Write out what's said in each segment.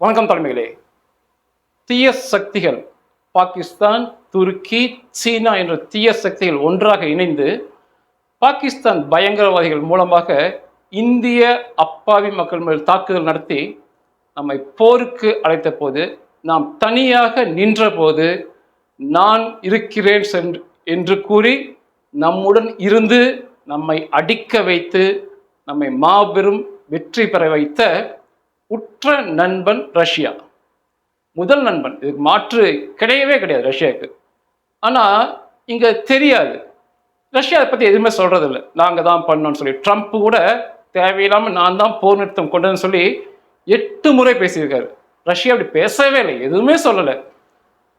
வணக்கம் தலைமைகளே. தீய சக்திகள் பாகிஸ்தான் துருக்கி சீனா என்ற தீய சக்திகள் ஒன்றாக இணைந்து பாகிஸ்தான் பயங்கரவாதிகள் மூலமாக இந்திய அப்பாவி மக்கள் மேல் தாக்குதல் நடத்தி நம்மை போருக்கு அழைத்த போது நாம் தனியாக நின்றபோது நான் இருக்கிறேன் சென்று என்று கூறி நம்முடன் இருந்து நம்மை அடிக்க வைத்து நம்மை மாபெரும் வெற்றி பெற வைத்த உற்ற நண்பன் ரஷ்யா. முதல் நண்பன். இதுக்கு மாற்று கிடையவே கிடையாது ரஷ்யாவுக்கு. ஆனால் இங்கே தெரியாது. ரஷ்யா அதை பற்றி எதுவுமே சொல்கிறதில்ல நாங்கள் தான் பண்ணோம்னு சொல்லி. ட்ரம்ப் கூட தேவையில்லாமல் நான் தான் போர் நிறுத்தம் கொண்டேன்னு சொல்லி எட்டு முறை பேசியிருக்காரு. ரஷ்யா அப்படி பேசவே இல்லை. எதுவுமே சொல்லலை.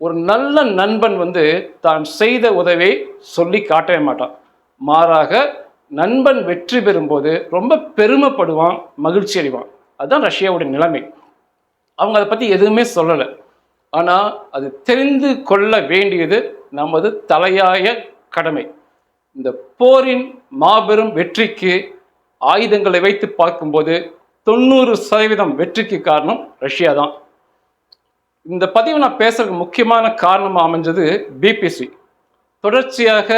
ஒரு நல்ல நண்பன் வந்து தான் செய்த உதவியை சொல்லி காட்டவே மாட்டான். மாறாக நண்பன் வெற்றி பெறும்போது ரொம்ப பெருமைப்படுவான் மகிழ்ச்சி அடைவான். அதுதான் ரஷ்யாவுடைய நிலைமை. அவங்க அதை பற்றி எதுவுமே சொல்லலை. ஆனால் அது தெரிந்து கொள்ள வேண்டியது நமது தலையாய கடமை. இந்த போரின் மாபெரும் வெற்றிக்கு ஆயுதங்களை வைத்து பார்க்கும்போது தொண்ணூறு சதவீதம் வெற்றிக்கு காரணம் ரஷ்யா தான். இந்த பதிவு நான் பேசுறதுக்கு முக்கியமான காரணமாக அமைஞ்சது பிபிசி தொடர்ச்சியாக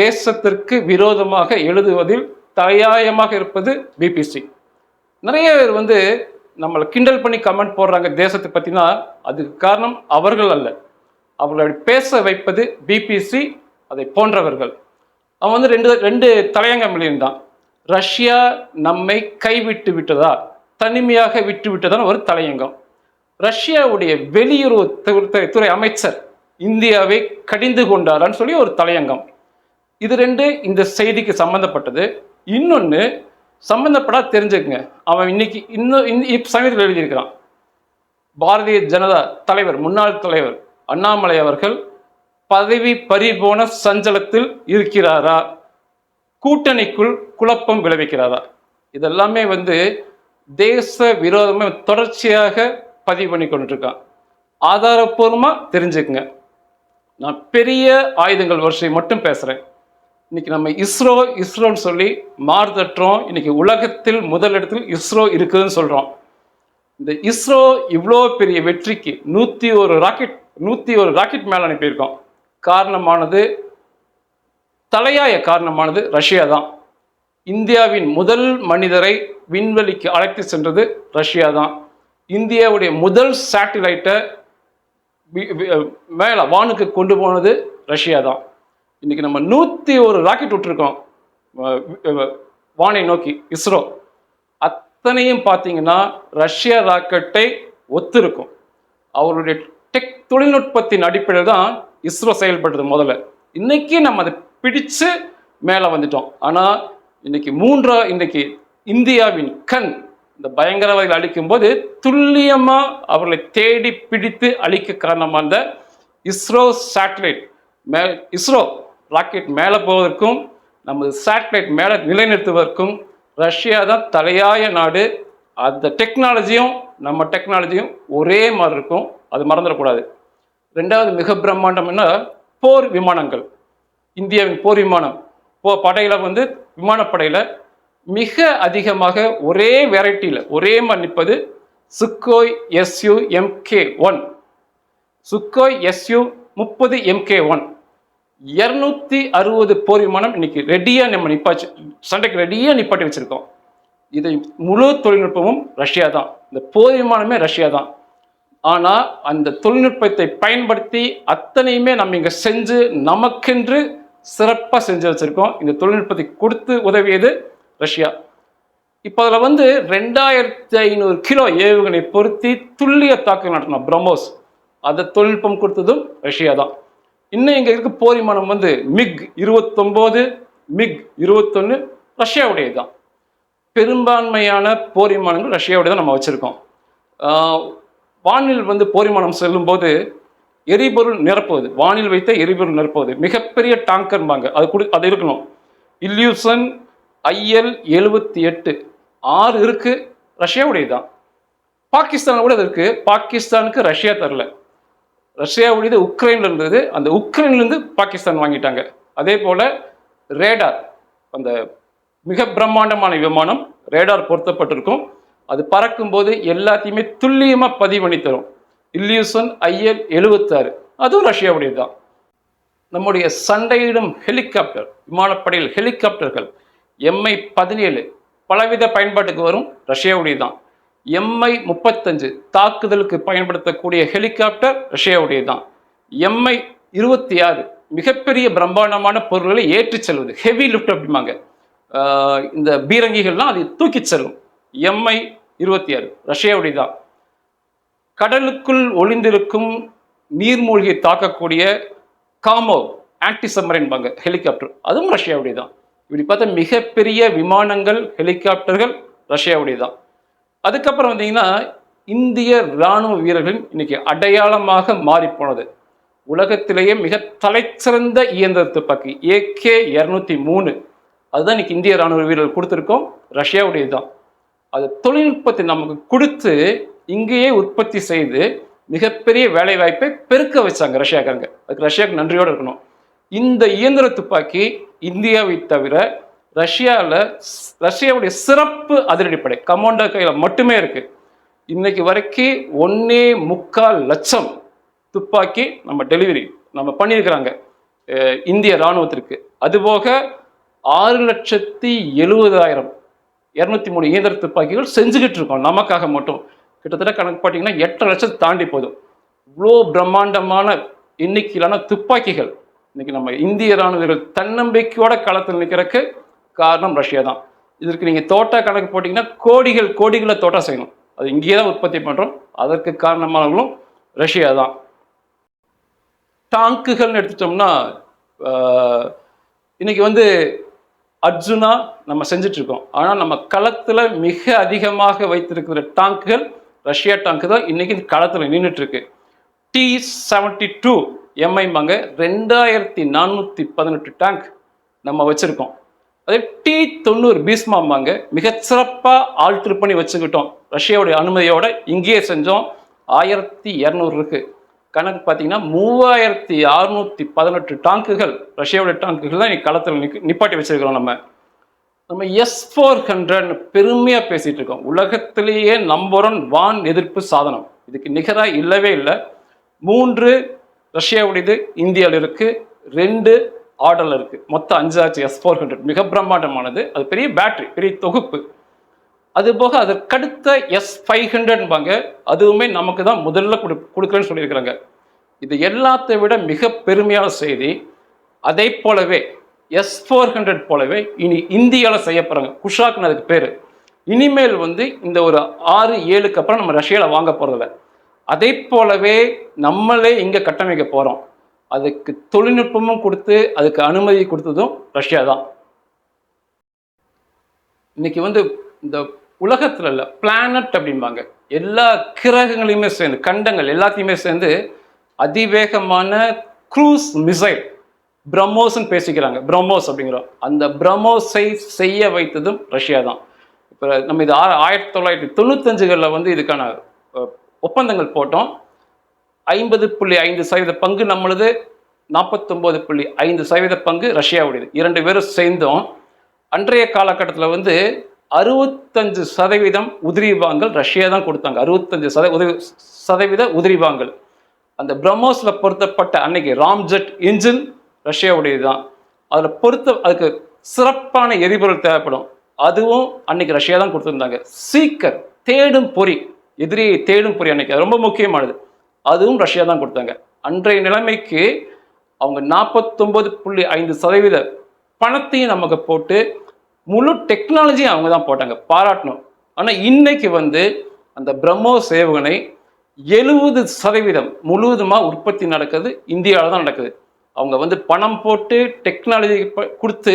தேசத்திற்கு விரோதமாக எழுதுவதில் தலையாயமாக இருப்பது பிபிசி நிறைய பேர் வந்து நம்மளை கிண்டல் பண்ணி கமெண்ட் போடுறாங்க தேசத்தை பற்றினா அதுக்கு காரணம் அவர்கள் அல்ல. அவர்களை பேச வைப்பது பிபிசி அதை போன்றவர்கள். அவன் வந்து ரெண்டு ரெண்டு தலையங்கம் தான் ரஷ்யா நம்மை கைவிட்டு விட்டதா? தனிமையாக விட்டு விட்டதான்னு ஒரு தலையங்கம். ரஷ்யாவுடைய வெளியுறவு துறை- அமைச்சர் இந்தியாவை கடிந்து கொண்டாரான்னு சொல்லி ஒரு தலையங்கம். இது ரெண்டு இந்த செய்திக்கு சம்பந்தப்பட்டது. இன்னொன்று சம்பந்தப்படா தெரிஞ்சுக்குங்க. அவன் இன்னைக்கு இன்னும் இந்த இப் சமயத்தில் எழுதியிருக்கிறான். பாரதிய ஜனதா தலைவர் முன்னாள் தலைவர் அண்ணாமலை அவர்கள் பதவி பறிபோன சஞ்சலத்தில் இருக்கிறாரா? கூட்டணிக்குள் குழப்பம் விளைவிக்கிறாரா? இதெல்லாமே வந்து தேச விரோதமே தொடர்ச்சியாக பதிவு பண்ணி கொண்டிருக்கான் ஆதாரப்பூர்வமாக தெரிஞ்சுக்குங்க. நான் பெரிய ஆயுதங்கள் வரிசை மட்டும் பேசுகிறேன் இன்னைக்கு நம்ம இஸ்ரோ இஸ்ரோன்னு சொல்லி மாறுதட்டுறோம் இன்னைக்கு உலகத்தில் முதலிடத்தில் இஸ்ரோ இருக்குதுன்னு சொல்கிறோம் இந்த இஸ்ரோ இவ்வளோ பெரிய வெற்றிக்கு நூற்றி ஒரு ராக்கெட் நூற்றி ஒரு ராக்கெட் மேலே அனுப்பியிருக்கோம். காரணமானது தலையாய காரணமானது ரஷ்யா தான். இந்தியாவின் முதல் மனிதரை விண்வெளிக்கு அழைத்து சென்றது ரஷ்யா தான். இந்தியாவுடைய முதல் சேட்டிலைட்டை மேலே வானுக்கு கொண்டு போனது ரஷ்யா தான். இன்னைக்கு நம்ம நூற்றி ஒரு ராக்கெட் விட்டுருக்கோம். வானை நோக்கி இஸ்ரோ. அத்தனையும் பார்த்தீங்கன்னா ரஷ்ய ராக்கெட்டை ஒத்திருக்கும். அவருடைய டெக் தொழில்நுட்பத்தின் அடிப்படையில் தான் இஸ்ரோ செயல்பட்டது முதல்ல. இன்னைக்கு நம்ம அதை பிடிச்சு மேலே வந்துட்டோம். ஆனால் இன்னைக்கு மூன்றா இன்னைக்கு இந்தியாவின் கண் இந்த பயங்கரவாதிகள் அழிக்கும்போது துல்லியமாக அவர்களை தேடி பிடித்து அழிக்க காரணமாக இருந்த இஸ்ரோ சேட்டலைட் மே இஸ்ரோ ராக்கெட் மேலே போவதற்கும் நமது சேட்டலைட் மேலே நிலைநிறுத்துவதற்கும் ரஷ்யா தான் தலையாய நாடு. அந்த டெக்னாலஜியும் நம்ம டெக்னாலஜியும் ஒரே மாதிரி இருக்கும். அது மறந்துடக்கூடாது. ரெண்டாவது மிக பிரம்மாண்டம் என்ன? போர் விமானங்கள். இந்தியாவின் போர் விமானம். போ படையில் வந்து விமானப்படையில் மிக அதிகமாக ஒரே வெரைட்டியில் ஒரே மாதிரி நிற்பது Sukhoi SU MK one Sukhoi SU முப்பது எம்கே ஒன் இரநூத்தி அறுபது போர் விமானம் இன்னைக்கு ரெடியாக நம்ம நிப்பாச்சு. சண்டைக்கு ரெடியாக நிப்பாட்டி வச்சிருக்கோம். இதை முழு தொழில்நுட்பமும் ரஷ்யா தான். இந்த போர் விமானமே ரஷ்யா தான். ஆனால் அந்த தொழில்நுட்பத்தை பயன்படுத்தி அத்தனையுமே நம்ம இங்கே செஞ்சு நமக்கென்று சிறப்பாக செஞ்சு வச்சுருக்கோம். இந்த தொழில்நுட்பத்தை கொடுத்து உதவியது ரஷ்யா. இப்போ அதில் வந்து ரெண்டாயிரத்தி ஐநூறு கிலோ ஏவுகணை பொருத்தி துல்லிய தாக்குதல் நடத்தினோம். பிரம்மோஸ். அதை தொழில்நுட்பம் கொடுத்ததும் ரஷ்யா தான். இன்னும் இங்கே இருக்க போர் விமானம் வந்து மிக் இருபத்தொம்போது மிக் இருபத்தொன்று ரஷ்யாவுடையது தான் பெரும்பான்மையான போர் விமானங்கள் ரஷ்யாவுடைய தான் நம்ம வச்சுருக்கோம். வானில் வந்து போர் விமானம் செல்லும்போது எரிபொருள் நிரப்புவது வானில் வைத்த எரிபொருள் நிரப்புவது மிகப்பெரிய டாங்கர்பாங்க அது கொடு அது இருக்கணும். இல்யூசன் ஐஎல் எழுபத்தி எட்டு. ஆறு இருக்குது ரஷ்யாவுடையது தான் பாகிஸ்தான் கூட அது இருக்குது பாகிஸ்தானுக்கு ரஷ்யா தரல. ரஷ்யாவுடையது உக்ரைன்ல இருந்தது அந்த உக்ரைன்லேருந்து பாகிஸ்தான் வாங்கிட்டாங்க. அதே போல் ரேடார் அந்த மிக பிரம்மாண்டமான விமானம் ரேடார் பொருத்தப்பட்டிருக்கும். அது பறக்கும்போது எல்லாத்தையுமே துல்லியமாக பதிவு பண்ணி தரும் இல்யூசன் ஐஎல் எழுபத்தாறு அதுவும் ரஷ்யாவுடையது தான் நம்முடைய சண்டையிடும் ஹெலிகாப்டர் விமானப்படையில் ஹெலிகாப்டர்கள் எம்ஐ பதினேழு பலவித பயன்பாட்டுக்கு வரும் ரஷ்யாவுடைய தான் எம்ஐ முப்பத்தஞ்சு தாக்குதலுக்கு பயன்படுத்தக்கூடிய ஹெலிகாப்டர் ரஷ்யாவுடைய தான் எம்ஐ இருபத்தி ஆறு மிகப்பெரிய பிரம்மாண்டமான பொருள்களை ஏற்றி செல்வது ஹெவி லிஃப்ட் அப்படிம்பாங்க. இந்த பீரங்கிகள்லாம் அதை தூக்கி செல்லும். எம்ஐ இருபத்தி ஆறு ரஷ்யாவுடைய தான் கடலுக்குள் ஒளிந்திருக்கும் நீர்மூழ்கியை தாக்கக்கூடிய காமோ ஆன்டி சம்மரின்பாங்க ஹெலிகாப்டர் அதுவும் ரஷ்யாவுடைய தான் இப்படி பார்த்தா மிகப்பெரிய விமானங்கள் ஹெலிகாப்டர்கள் ரஷ்யாவுடைய தான் அதுக்கப்புறம் வந்தீங்கன்னா இந்திய இராணுவ வீரர்களின் இன்னைக்கு அடையாளமாக மாறி போனது. உலகத்திலேயே மிக தலைச்சிறந்த இயந்திர துப்பாக்கி ஏகே இரநூத்தி மூணு. அதுதான் இன்னைக்கு இந்திய இராணுவ வீரர்கள் கொடுத்துருக்கோம் ரஷ்யாவுடையது தான் அது தொழில்நுட்பத்தை நமக்கு கொடுத்து இங்கேயே உற்பத்தி செய்து மிகப்பெரிய வேலை வாய்ப்பை பெருக்க வச்சாங்க ரஷ்யாக்காரங்க. அதுக்கு ரஷ்யாவுக்கு நன்றியோடு இருக்கணும். இந்த இயந்திர துப்பாக்கி இந்தியாவை தவிர ரஷ்யாவில் ரஷ்யாவுடைய சிறப்பு அதிரடிப்படை கமாண்டோ கையில் மட்டுமே இருக்கு. இன்னைக்கு வரைக்கும் ஒன்றே முக்கால் லட்சம் துப்பாக்கி நம்ம டெலிவரி நம்ம பண்ணியிருக்கிறாங்க. இந்திய இராணுவத்திற்கு அதுபோக ஆறு லட்சத்தி எழுபதாயிரம் இரநூத்தி மூணு இயந்திர துப்பாக்கிகள் செஞ்சுக்கிட்டு இருக்கோம். நமக்காக மட்டும். கிட்டத்தட்ட கணக்கு பார்த்தீங்கன்னா எட்டரை லட்சம் தாண்டி போதும். இவ்வளோ பிரம்மாண்டமான எண்ணிக்கையிலான துப்பாக்கிகள் இன்னைக்கு நம்ம இந்திய இராணுவர்கள் தன்னம்பிக்கையோட களத்தில் நிற்கிறக்கு காரணம் ரஷ்யா தான். இதற்கு நீங்கள் தோட்டா கணக்கு போட்டிங்கன்னா கோடிகள் கோடிகளை தோட்டம் செய்யணும். அது இங்கேயே தான் உற்பத்தி பண்ணுறோம் அதற்கு காரணமானவங்களும் ரஷ்யா தான். டாங்குகள்னு எடுத்துட்டோம்னா இன்றைக்கி இன்னைக்கு வந்து அர்ஜுனா நம்ம செஞ்சிட்ருக்கோம். ஆனால் நம்ம களத்தில் மிக அதிகமாக வைத்திருக்கிற டாங்குகள் ரஷ்யா டாங்கு தான் இன்னைக்கு களத்தில் நின்றுட்டுருக்கு டி செவன்டி டூ எம்ஐம்பாங்க ரெண்டாயிரத்தி நானூற்றி பதினெட்டு டேங்க் நம்ம வச்சுருக்கோம். அதே டி தொண்ணூறு பீஸ்மாம்பாங்க மிகச்சிறப்பாக ஆல்ட்ரு பண்ணி வச்சுக்கிட்டோம். ரஷ்யாவுடைய அனுமதியோட இங்கேயே செஞ்சோம். ஆயிரத்தி இரநூறு இருக்கு. கணக்கு பார்த்தீங்கன்னா மூவாயிரத்தி அறுநூத்தி பதினெட்டு டாங்குகள் ரஷ்யாவுடைய டாங்குகள் தான் களத்தில் நிக்க நிப்பாட்டி வச்சிருக்கிறோம் நம்ம. நம்ம எஸ் ஃபோர் ஹண்ட்ரட் பெருமையாக பேசிகிட்டு இருக்கோம். உலகத்திலேயே நம்பர் ஒன் வான் எதிர்ப்பு சாதனம். இதுக்கு நிகராக இல்லவே இல்லை. மூன்று ரஷ்யாவுடையது இந்தியாவில் இருக்குது ரெண்டு ஆர்டரில் இருக்குது மொத்தம் அஞ்சு ஆச்சு எஸ் ஃபோர் ஹண்ட்ரட் மிக பிரம்மாண்டமானது. அது பெரிய பேட்டரி பெரிய தொகுப்பு. அது போக அதற்கடுத்த எஸ் ஃபைவ் ஹண்ட்ரட்பாங்க அதுவுமே நமக்கு தான் முதல்ல கொடு கொடுக்குறேன்னு சொல்லியிருக்கிறாங்க. இது எல்லாத்தை விட மிக பெருமையான செய்தி. அதே போலவே எஸ் ஃபோர் ஹண்ட்ரட் போலவே இனி இந்தியாவில் செய்ய போகிறாங்க குஷாக்னு அதுக்கு பேர். இனிமேல் வந்து இந்த ஒரு ஆறு ஏழுக்கு அப்புறம் நம்ம ரஷ்யாவில் வாங்க போகிறதில்ல அதே போலவே நம்மளே இங்கே கட்டமைக்க போகிறோம் அதுக்கு தொழில்நுட்பமும் கொடுத்து அதுக்கு அனுமதி கொடுத்ததும் ரஷ்யா தான். இன்னைக்கு வந்து இந்த உலகத்தில் இல்லை பிளானட் அப்படிம்பாங்க. எல்லா கிரகங்களையுமே சேர்ந்து கண்டங்கள் எல்லாத்தையுமே சேர்ந்து அதிவேகமான க்ரூஸ் மிசைல் பிரம்மோஸ்ன்னு பேசிக்கிறாங்க. பிரம்மோஸ் அப்படிங்கிறோம். அந்த பிரம்மோஸை செய்ய வைத்ததும் ரஷ்யா தான். இப்போ நம்ம இது ஆ- ஆயிரத்தி தொள்ளாயிரத்தி தொண்ணூத்தஞ்சுகளில் வந்து இதுக்கான ஒப்பந்தங்கள் போட்டோம். ஐம்பது புள்ளி ஐந்து சதவீத பங்கு நம்மளது நாற்பத்தொம்போது புள்ளி ஐந்து சதவீத பங்கு ரஷ்யாவுடையது. இரண்டு பேரும் சேர்ந்தோம். அன்றைய காலகட்டத்தில் வந்து அறுபத்தஞ்சு சதவீதம் உதிரி வாங்கல் ரஷ்யா தான் கொடுத்தாங்க. அறுபத்தஞ்சு சத உதவி சதவீத உதிரி வாங்கல் அந்த பிரம்மோஸில் பொருத்தப்பட்ட அன்னைக்கு ராம்ஜெட் இன்ஜின் ரஷ்யாவுடையது தான். அதில் பொருத்த அதுக்கு சிறப்பான எரிபொருள் தேவைப்படும். அதுவும் அன்னைக்கு ரஷ்யா தான் கொடுத்துருந்தாங்க. சீக்கர் தேடும் பொறி எதிரியை தேடும் பொறி அன்னைக்கு. அது ரொம்ப முக்கியமானது. அதுவும் ரஷ்யா தான் கொடுத்தாங்க. அன்றைய நிலைமைக்கு அவங்க நாற்பத்தொம்பது புள்ளி ஐந்து சதவீத பணத்தையும் நமக்கு போட்டு முழு டெக்னாலஜியும் அவங்க தான் போட்டாங்க. பாராட்டணும். ஆனால் இன்னைக்கு வந்து அந்த பிரம்மோஸ் ஏவுகணை எழுபது சதவீதம் முழுவதுமாக உற்பத்தி நடக்குது. இந்தியாவில் தான் நடக்குது. அவங்க வந்து பணம் போட்டு டெக்னாலஜி கொடுத்து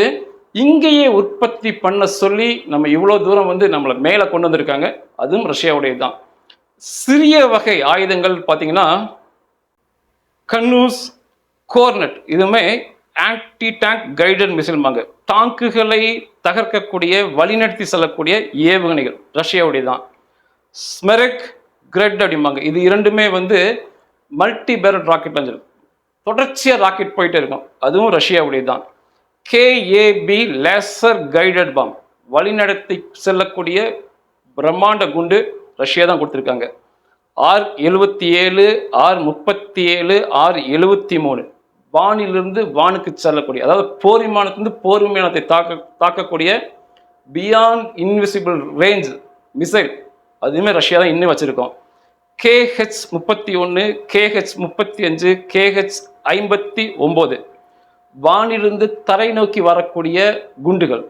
இங்கேயே உற்பத்தி பண்ண சொல்லி நம்ம இவ்வளோ தூரம் வந்து நம்மளை மேலே கொண்டு வந்திருக்காங்க. அதுவும் ரஷ்யாவுடையது தான் சிறிய வகை ஆயுதங்கள் பார்த்தீங்கன்னா கன்னூஸ் கோர்னட் இதுவுமே ஆன்டி டேங்க் கைடட் மிசில்பாங்க டாங்குகளை தகர்க்கக்கூடிய வழிநடத்தி செல்லக்கூடிய ஏவுகணைகள். ரஷ்யாவுடைய தான் ஸ்மெரக் கிரெட் அப்படிம்பாங்க. இது இரண்டுமே வந்து மல்டி பேரட் ராக்கெட் லாஞ்சர் தொடர்ச்சியாக ராக்கெட் போயிட்டே இருக்கும். அதுவும் ரஷ்யாவுடைய தான் கேஏபி லேசர் கைடட் பாம் வழிநடத்தி செல்லக்கூடிய பிரம்மாண்ட குண்டு ரஷ்யா தான் கொடுத்துருக்காங்க. ஆர் எழுபத்தி ஏழு ஆர் முப்பத்தி ஏழு ஆர் எழுபத்தி மூணு. வானிலிருந்து வானுக்கு செல்லக்கூடிய அதாவது போர் விமானத்திலிருந்து போர் விமானத்தை தாக்க தாக்கக்கூடிய பியாண்ட் இன்விசிபிள் ரேஞ்ச் மிசைல் அதுவுமே ரஷ்யா தான் இன்னும் வச்சுருக்கோம். கேஹெச் முப்பத்தி ஒன்று கேஹெச் முப்பத்தி அஞ்சு கேஹெச் ஐம்பத்தி ஒம்பது. வானிலிருந்து தரை நோக்கி வரக்கூடிய குண்டுகள்.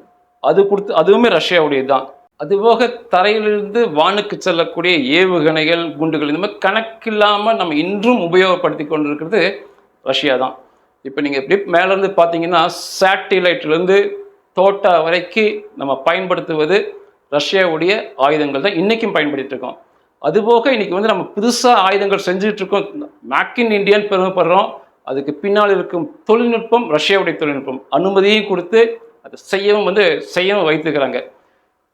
அது கொடுத்து அதுவுமே ரஷ்யாவுடையது தான் அதுபோக தரையிலிருந்து வானுக்கு செல்லக்கூடிய ஏவுகணைகள் குண்டுகள் இந்த மாதிரி கணக்கில்லாமல் நம்ம இன்றும் உபயோகப்படுத்தி கொண்டிருக்கிறது ரஷ்யா தான். இப்போ நீங்கள் எப்படி மேலேருந்து பார்த்தீங்கன்னா சேட்டிலைட்லேருந்து தோட்டா வரைக்கும் நம்ம பயன்படுத்துவது ரஷ்யாவுடைய ஆயுதங்கள் தான் இன்றைக்கும் பயன்படுத்திட்டு இருக்கோம். அதுபோக இன்னைக்கு வந்து நம்ம புதுசாக ஆயுதங்கள் செஞ்சுட்டு இருக்கோம். மேக் இன் இண்டியான்னு பெருமைப்படுறோம். அதுக்கு பின்னால் இருக்கும் தொழில்நுட்பம் ரஷ்யாவுடைய தொழில்நுட்பம். அனுமதியும் கொடுத்து அதை செய்யவும் வந்து செய்யவும் வைத்துக்கிறாங்க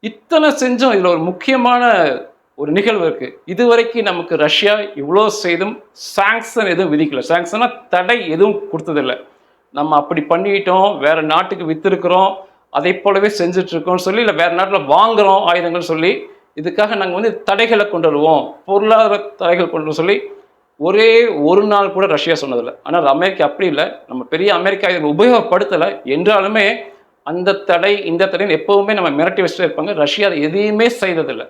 இத்தனை செஞ்சோம். இதில் ஒரு முக்கியமான ஒரு நிகழ்வு இருக்குது இதுவரைக்கும் நமக்கு ரஷ்யா இவ்வளோ செய்தும் சாங்ஷன் எதுவும் விதிக்கலை. சாங்ஷனாக தடை எதுவும் கொடுத்ததில்லை. நம்ம அப்படி பண்ணிட்டோம். வேறு நாட்டுக்கு விற்றுருக்குறோம் அதை போலவே செஞ்சிட்ருக்கோம்னு சொல்லி இல்லை வேறு நாட்டில் வாங்குகிறோம் ஆயுதங்கள் சொல்லி இதுக்காக நாங்கள் வந்து தடைகளை கொண்டு வருவோம். பொருளாதார தடைகள் கொண்டு வர சொல்லி ஒரே ஒரு நாள் கூட ரஷ்யா சொன்னதில்லை. ஆனால் அமெரிக்கா அப்படி இல்லை. நம்ம பெரிய அமெரிக்கா இதை உபயோகப்படுத்தலை. என்றாலுமே அந்த தடை இந்த தடைன்னு எப்போவுமே நம்ம மிரட்டி வச்சுட்டே இருப்பாங்க. ரஷ்யா அதை எதையுமே செய்ததில்லை.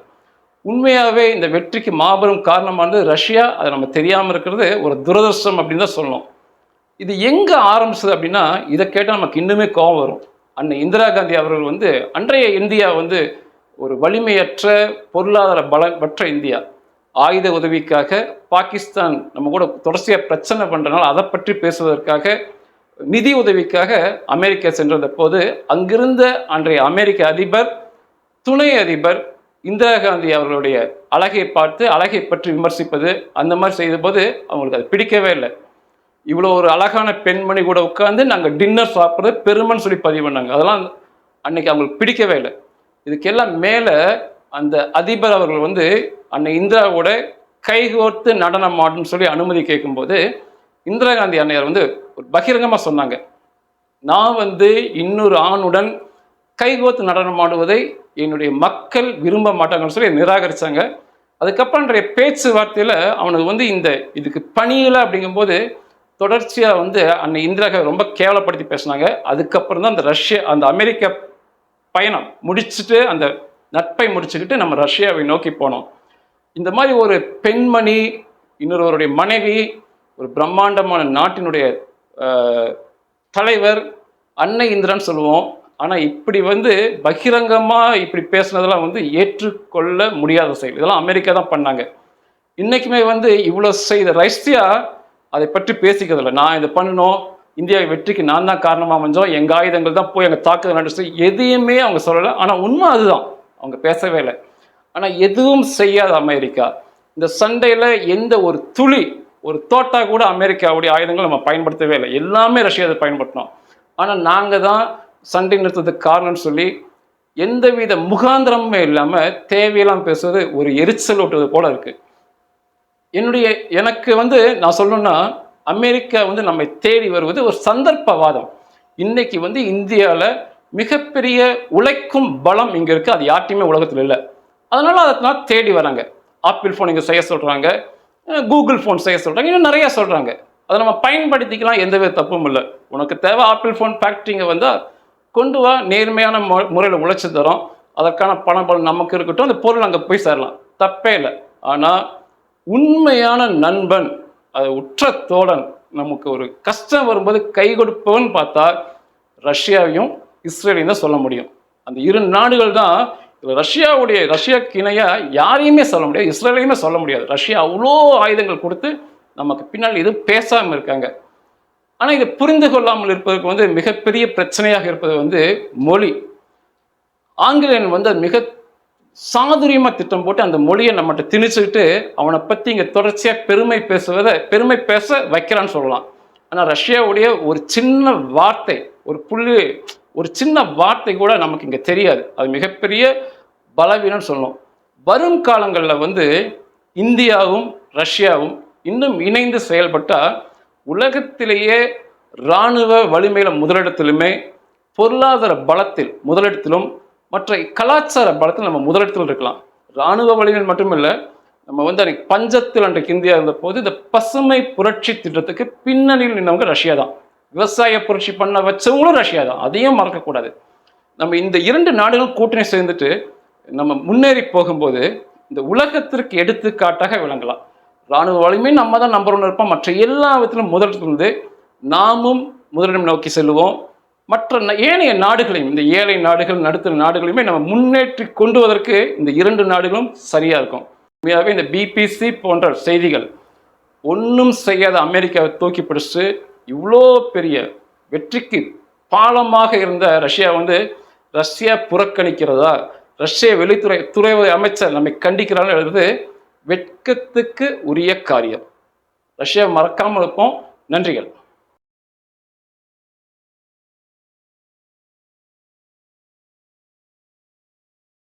உண்மையாகவே இந்த வெற்றிக்கு மாபெரும் காரணமானது ரஷ்யா. அதை நம்ம தெரியாமல் இருக்கிறது ஒரு துரதிருஷ்டம் அப்படின்னு தான் சொல்லணும். இது எங்கே ஆரம்பிச்சது அப்படின்னா இதை கேட்டால் நமக்கு இன்னுமே கோபம் வரும். அன்னை இந்திரா காந்தி அவர்கள் வந்து அன்றைய இந்தியா வந்து ஒரு வலிமையற்ற பொருளாதார பலமற்ற இந்தியா. ஆயுத உதவிக்காக பாகிஸ்தான் நம்ம கூட தொடர்ச்சியாக பிரச்சனை பண்ணுறனால அதை பற்றி பேசுவதற்காக நிதி உதவிக்காக அமெரிக்கா சென்றிருந்த போது அங்கிருந்த அன்றைய அமெரிக்க அதிபர் துணை அதிபர் இந்திரா காந்தி அவர்களுடைய அழகை பார்த்து அழகை பற்றி விமர்சிப்பது அந்த மாதிரி செய்தபோது அவங்களுக்கு அது பிடிக்கவே இல்லை. இவ்வளோ ஒரு அழகான பெண்மணி கூட உட்காந்து நாங்கள் டின்னர் சாப்பிட்றது பெருமைன்னு சொல்லி பதிவு பண்ணாங்க. அதெல்லாம் அன்னைக்கு அவங்களுக்கு பிடிக்கவே இல்லை. இதுக்கெல்லாம் மேலே அந்த அதிபர் அவர்கள் வந்து அன்னை இந்திராவோட கைகோர்த்து நடனம் ஆடுன்னு சொல்லி அனுமதி கேட்கும்போது இந்திரா காந்தி அன்னையார் வந்து ஒரு பகிரங்கமாக சொன்னாங்க நான் வந்து இன்னொரு ஆணுடன் கைகோத்து நடனம் ஆடுவதை என்னுடைய மக்கள் விரும்ப மாட்டாங்கன்னு சொல்லி நிராகரித்தாங்க அதுக்கப்புறம் அன்றைய பேச்சுவார்த்தையில் அவனுக்கு வந்து இந்த இதுக்கு பணியில் அப்படிங்கும்போது தொடர்ச்சியாக வந்து அன்னை இந்திராக ரொம்ப கேவலப்படுத்தி பேசினாங்க. அதுக்கப்புறம் தான் அந்த ரஷ்யா அந்த அமெரிக்க பயணம் முடிச்சுட்டு அந்த நட்பை முடிச்சுக்கிட்டு நம்ம ரஷ்யாவை நோக்கி போனோம். இந்த மாதிரி ஒரு பெண்மணி இன்னொருவருடைய மனைவி ஒரு பிரம்மாண்டமான நாட்டினுடைய தலைவர் அன்னை இந்திரன் சொல்லுவோம். ஆனால் இப்படி வந்து பகிரங்கமாக இப்படி பேசுனதெல்லாம் வந்து ஏற்றுக்கொள்ள முடியாத செயல். இதெல்லாம் அமெரிக்கா தான் பண்ணாங்க. இன்றைக்குமே வந்து இவ்வளோ செய்த ரஷ்யா அதை பற்றி பேசிக்கிறதில்ல நான் இதை பண்ணணும் இந்தியா வெற்றிக்கு நான் தான் காரணமாக அமைஞ்சோம். எங்கள் ஆயுதங்கள் தான் போய் எங்கள் தாக்குதல் நடந்துச்சு. எதையுமே அவங்க சொல்லலை. ஆனால் உண்மை அதுதான். அவங்க பேசவே இல்லை. ஆனால் எதுவும் செய்யாத அமெரிக்கா. இந்த சண்டையில் எந்த ஒரு துளி ஒரு தோட்டா கூட அமெரிக்காவுடைய ஆயுதங்கள் நம்ம பயன்படுத்தவே இல்லை. எல்லாமே ரஷ்யா அதை பயன்படுத்தினோம். ஆனால் நாங்கள் தான் சண்டை நிறுத்தத்துக்கு காரணம்னு சொல்லி எந்தவித முகாந்திரமுமே இல்லாமல் தேவையெல்லாம் பேசுவது ஒரு எரிச்சல் ஓட்டுவது போல இருக்கு. என்னுடைய எனக்கு வந்து நான் சொல்லணும்னா அமெரிக்கா வந்து நம்மை தேடி வருவது ஒரு சந்தர்ப்பவாதம். இன்னைக்கு வந்து இந்தியாவில் மிகப்பெரிய உழைக்கும் பலம் இங்கே இருக்குது அது யார்ட்டையுமே உலகத்தில் இல்லை. அதனால அதனால தேடி வராங்க ஆப்பிள் ஃபோன் இங்கே செய்ய சொல்கிறாங்க கூகுள் ஃபோன் செய்ய சொல்கிறாங்க இன்னும் நிறைய சொல்கிறாங்க அதை நம்ம பயன்படுத்திக்கலாம் எந்தவித தப்பும் இல்லை. உனக்கு தேவை ஆப்பிள் ஃபோன் ஃபேக்ட்ரிங்க வந்தால் கொண்டு வா நேர்மையான மு முறையில் உழைச்சி தரோம். அதற்கான பணம் பலம் நமக்கு இருக்கட்டும் அந்த பொருள் அங்கே போய் சேரலாம். தப்பே இல்லை. ஆனால் உண்மையான நண்பன் அது உற்ற தோழன் நமக்கு ஒரு கஷ்டம் வரும்போது கை கொடுப்பவன் பார்த்தா ரஷ்யாவையும் இஸ்ரேலையும் தான் சொல்ல முடியும். அந்த இரு நாடுகள் தான் ரஷ்யாவுடைய ரஷ்யாவுக்கு இணையாக யாரையுமே சொல்ல முடியாது இஸ்ரேலையுமே சொல்ல முடியாது. ரஷ்யா அவ்வளோ ஆயுதங்கள் கொடுத்து நமக்கு பின்னால் எதுவும் பேசாமல் இருக்காங்க. ஆனால் இதை புரிந்து கொள்ளாமல் இருப்பதற்கு வந்து மிகப்பெரிய பிரச்சனையாக இருப்பது வந்து மொழி. ஆங்கிலேயன் வந்து மிக சாதுரியமாக திட்டம் போட்டு அந்த மொழியை நம்மகிட்ட திணிச்சுக்கிட்டு அவனை பற்றி இங்கே தொடர்ச்சியாக பெருமை பேசுவதை பெருமை பேச வைக்கிறான்னு சொல்லலாம். ஆனால் ரஷ்யாவுடைய ஒரு சின்ன வார்த்தை ஒரு புள்ளி ஒரு சின்ன வார்த்தை கூட நமக்கு இங்கே தெரியாது. அது மிகப்பெரிய பலவீனம்னு சொல்லணும். வரும் காலங்களில் வந்து இந்தியாவும் ரஷ்யாவும் இன்னும் இணைந்து செயல்பட்டால் உலகத்திலேயே இராணுவ வலிமையில் முதலிடத்திலுமே பொருளாதார பலத்தில் முதலிடத்திலும் மற்ற கலாச்சார பலத்தில் நம்ம முதலிடத்தில் இருக்கலாம். இராணுவ வலிமையில் மட்டுமில்லை நம்ம வந்து அன்றைக்கு பஞ்சத்தில் அன்றைக்கு இந்தியா இருந்த போது இந்த பசுமை புரட்சி திட்டத்துக்கு பின்னணியில் நின்றவங்க ரஷ்யா தான். விவசாய புரட்சி பண்ண வச்சவங்களும் ரஷ்யா தான். அதையும் மறக்கக்கூடாது. நம்ம இந்த இரண்டு நாடுகளும் கூட்டணி சேர்ந்துட்டு நம்ம முன்னேறி போகும்போது இந்த உலகத்திற்கு எடுத்துக்காட்டாக விளங்கலாம். இராணுவ வலிமை நம்ம தான் நம்பர் ஒன்று இருப்போம். மற்ற எல்லா விதத்திலும் முதலிடம் நாமும் முதலிடம் நோக்கி செல்லுவோம். மற்ற ஏனைய நாடுகளையும் இந்த ஏழை நாடுகள் நடுத்தர நாடுகளையுமே நம்ம முன்னேற்றி கொண்டுவதற்கு இந்த இரண்டு நாடுகளும் சரியாக இருக்கும். உண்மையாகவே இந்த பிபிசி போன்ற செய்திகள் ஒன்றும் செய்யாத அமெரிக்காவை தூக்கி பிடிச்சு இவ்வளோ பெரிய வெற்றிக்கு பாலமாக இருந்த ரஷ்யா வந்து ரஷ்யா புறக்கணிக்கிறதா ரஷ்ய வெளித்துறை துறை அமைச்சர் நம்மை கண்டிக்கிறான்னு எழுது வெட்கத்துக்கு உரிய காரியம். ரஷ்யா மறக்காமல் இருப்போம். நன்றிகள்.